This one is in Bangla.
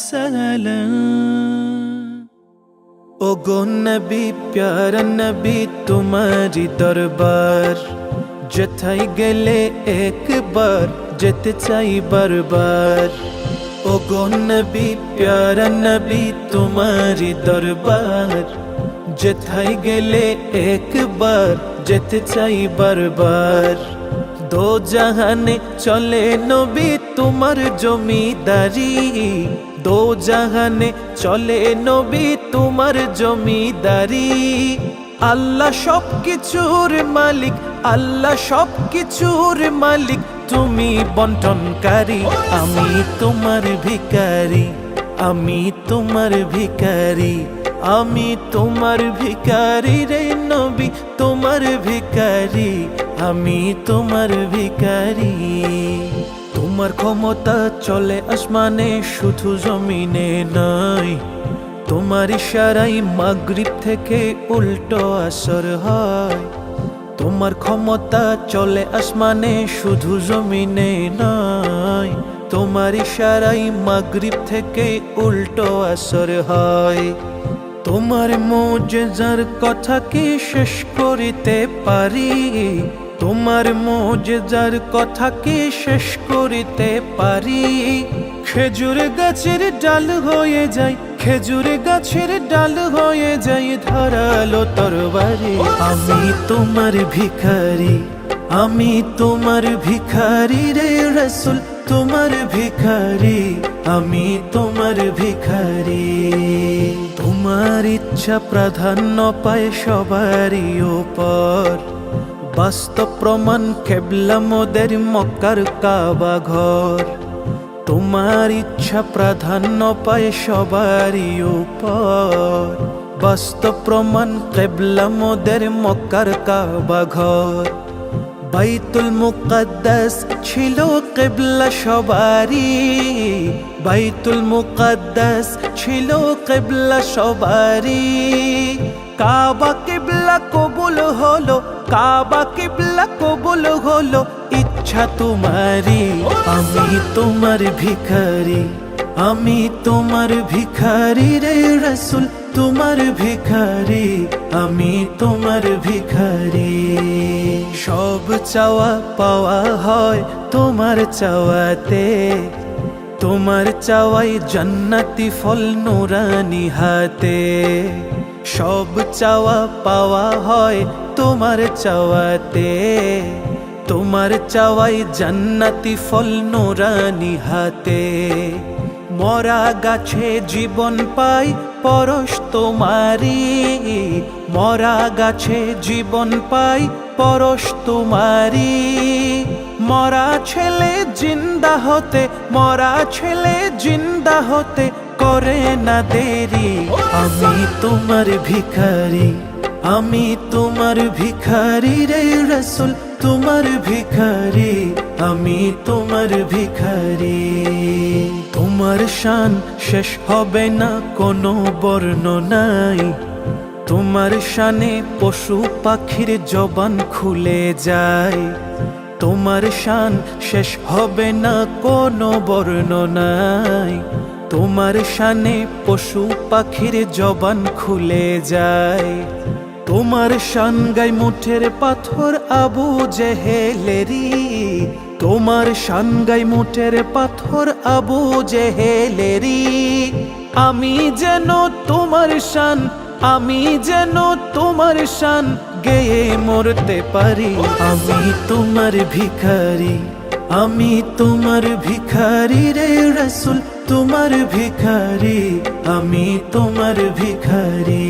সালাম ও গো নবী প্যারা নবী তোমারি দরবার যেথাই গেলে একবার যেতে চাই বারবার ও গো নবী প্যারা নবী তোমারি দরবার যেথাই গেলে একবার যেতে চাই বারবার দো জাহানে চলে নবী তোমার জমিদারি দো জাহানে চলে নবী তোমার জমিদারি। আল্লাহ সব কিছুর মালিক, আল্লাহ সব কিছুর মালিক, তুমি বন্টনকারী, আমি তোমার ভিকারি আমি তোমার ভিকারি আমি তোমার ভিকারি রে নবী, তোমার ভিকারি আমি তোমার ভিকারি তোমার ক্ষমতা চলে আসমানে, শুধু জমিনে নাই। তোমার ইশারাই মাগরিব থেকে উল্টো আসর হয়। তোমার ক্ষমতা চলে আসমানে, শুধু জমিনে নাই। তোমার ইশারাই মাগরিব থেকে উল্টো আসর হয়। তোমার মোজেজার কথা কি শেষ করিতে পারি? তোমার মোজেজার কথা কি শেষ করিতে পারি? খেজুর গাছের ডাল হয়ে যায়, খেজুর গাছের ডাল হয়ে যায় ধরালো তরবারি। আমি তোমার ভিখারি, আমি তোমার ভিখারি রে রসুল, তোমার ভিখারি, আমি তোমার ভিখারি। তোমার ইচ্ছা প্রাধান্য পায় সবারই ওপর। বাস্তব প্রমাণ খেবলা মোদের মক্কার কাবা ঘর। তোমার ইচ্ছা প্রাধান্য পায় সবারই উপর। বাস্তব প্রমাণ কেবলা মোদের মক্কার কাবা ঘর। বাইতুল মুকদ্দাস ছিল কেবলা সবারই। বাইতুল মুকদ্দাস ছিল কেবলা সবারই। কাবা কেবলা কবুল হলো, কাবা কেবলা কবুল হলো, ইচ্ছা তোমারি আমি তোমার ভিখারি, আমি তোমার ভিখারি রে রসুল, তোমার ভিখারি, আমি তোমার ভিখারি। সব চাওয়া পাওয়া হয় তোমার চাওয়াতে। তোমার চাওয়াই জান্নাতি ফল নুরানি হাতে। সব চাওয়া পাওয়া হয় তোমার চাওয়াতে। তোমার চাওয়াই জান্নাতি ফল নোরানি হাতে। মরা গাছে জীবন পাই, পরশ তোমারি মরা গাছে জীবন পাই, পরশ তোমারি মরা ছেলে জিন্দা হতে, মরা ছেলে জিন্দা হতে করে না দেরি। আমি তোমার ভিখারি, আমি তোমার ভিখারি রে রসুল, তোমার ভিখারি। আমি তোমার ভিখারি। তোমার শান শেষ হবে না, কোনো বর্ণনাই তোমার শানে পশু পাখির জবান খুলে যায়। তোমার শান শেষ হবে না, কোনো বর্ণনাই তোমার শানে পশু পাখির জবান খুলে যায়। তোমার শান গাই মুঠের পাথর আবু জেহেলেরি তোমার শান গাই মুঠের পাথর আবু জেহেলেরি আমি যেন তোমার শান, আমি যেন তোমার শান, গেয়ে মরতে পারি। আমি তোমার ভিখারি, আমি তোমার ভিখারি রে রসুল, তোমার ভিখারি, আমি তোমার ভিখারি।